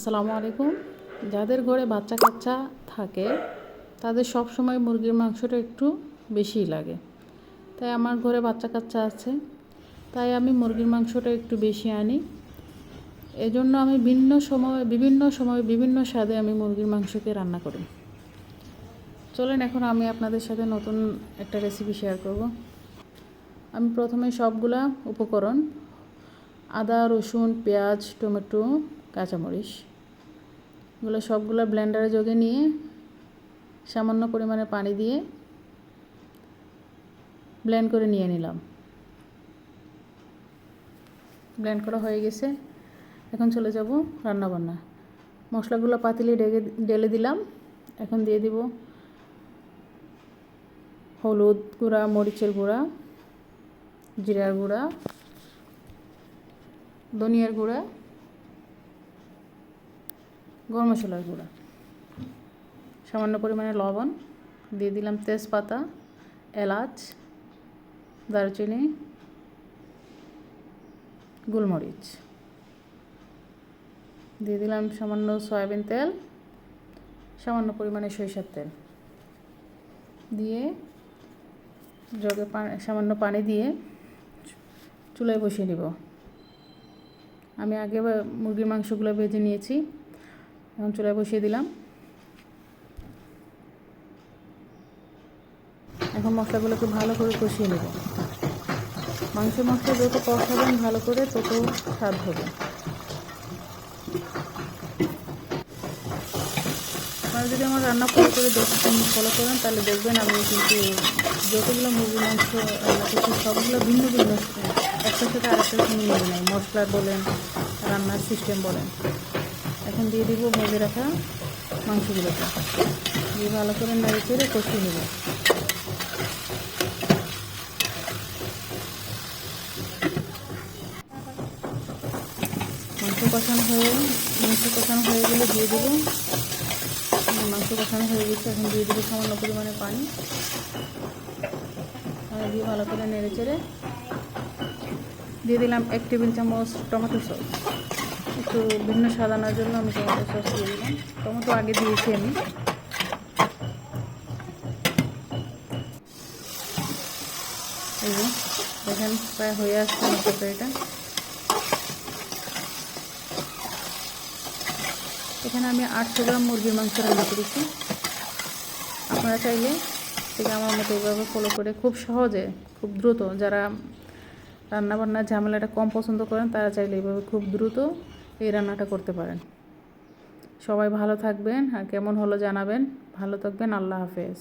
আসসালামু আলাইকুম। যাদের ঘরে বাচ্চা কাচ্চা থাকে, তাদের সব সময় মুরগির মাংসটা একটু বেশিই লাগে। তাই আমার ঘরে বাচ্চা কাচ্চা আছে, তাই আমি মুরগির মাংসটা একটু বেশি আনি। এজন্য আমি ভিন্ন সময়, বিভিন্ন সময় বিভিন্ন স্বাদে আমি মুরগির মাংসকে রান্না করি। চলেন এখন আমি আপনাদের সাথে নতুন একটা রেসিপি শেয়ার করব। আমি প্রথমে সবগুলা উপকরণ, আদা, রসুন, পেঁয়াজ, টমেটো, কাঁচামরিচ এগুলো সবগুলো ব্লেন্ডারে জগে নিয়ে সামান্য পরিমাণে পানি দিয়ে ব্লেন্ড করে নিয়ে নিলাম। ব্লেন্ড করা হয়ে গেছে। এখন চলে যাব রান্নাবান্না। মশলাগুলো পাতিলে ডেকে ঢেলে দিলাম। এখন দিয়ে দিব হলুদ গুঁড়া, মরিচের গুঁড়া, জিরার গুঁড়া, ধনিয়ার গুঁড়া গরম মশলার গুঁড়া। সামান্য পরিমাণে লবণ, দিয়ে দিলাম তেজপাতা, এলাচ, দারচিনি, গোলমরিচ। দিয়ে দিলাম সামান্য সয়াবিন তেল, সামান্য পরিমাণে সরিষার তেল। দিয়ে জগে সামান্য পানি দিয়ে চুলায় বসিয়ে নেব। আমি আগে মুরগির মাংসগুলো ভেজে নিয়েছি। এখন চুলায় বসিয়ে দিলাম। এখন মশলাগুলোকে ভালো করে কষিয়ে নেব। মাংস মশলা যত কষাবেন ভালো করে তত স্বাদ হবে। আপনারা যদি আমার রান্না ফলো করে দেখছেন ফলো করেন, তাহলে দেখবেন আমি কিন্তু যতগুলো মুরগির মাংস রান্না করছি, সবগুলো ভিন্ন ভিন্ন একটার সাথে কোনো মিল নেই মশলা বলেন, রান্নার সিস্টেম বলেন। এখন দিয়ে দিব ভেজে রাখা মাংসগুলোকে। দিয়ে ভালো করে নেড়ে চেড়ে কষিয়ে নেব। মাংস কষানো হয়ে মাংস কষানো হয়ে গেলে দিয়ে দেবো। মাংস কষানো হয়ে গেছে, এখন দিয়ে দেবো সামান্য পরিমাণে পানি। দিয়ে ভালো করে নেড়ে চেড়ে দিয়ে দিলাম এক টেবিল চামচ টমেটো সস। একটু ভিন্ন সাজানোর জন্য আমি টমেটো সস দিয়ে দিলাম। টমেটো আগে দিয়েছি আমি। এই দেখেন, প্রায় হয়ে আসছে আমার তরকারিটা। এখানে আমি আটশো গ্রাম মুরগির মাংস রান্না করেছি। আপনারা চাইলে ঠিক আমার মতো এইভাবে ফলো করে খুব সহজে, খুব দ্রুত, যারা রান্নাবান্নার ঝামেলাটা কম পছন্দ করেন, তারা চাইলে এইভাবে খুব দ্রুত এই রান্নাটা করতে পারেন। সবাই ভালো থাকবেন আর কেমন হলো জানাবেন। ভালো থাকবেন। আল্লাহ হাফেজ।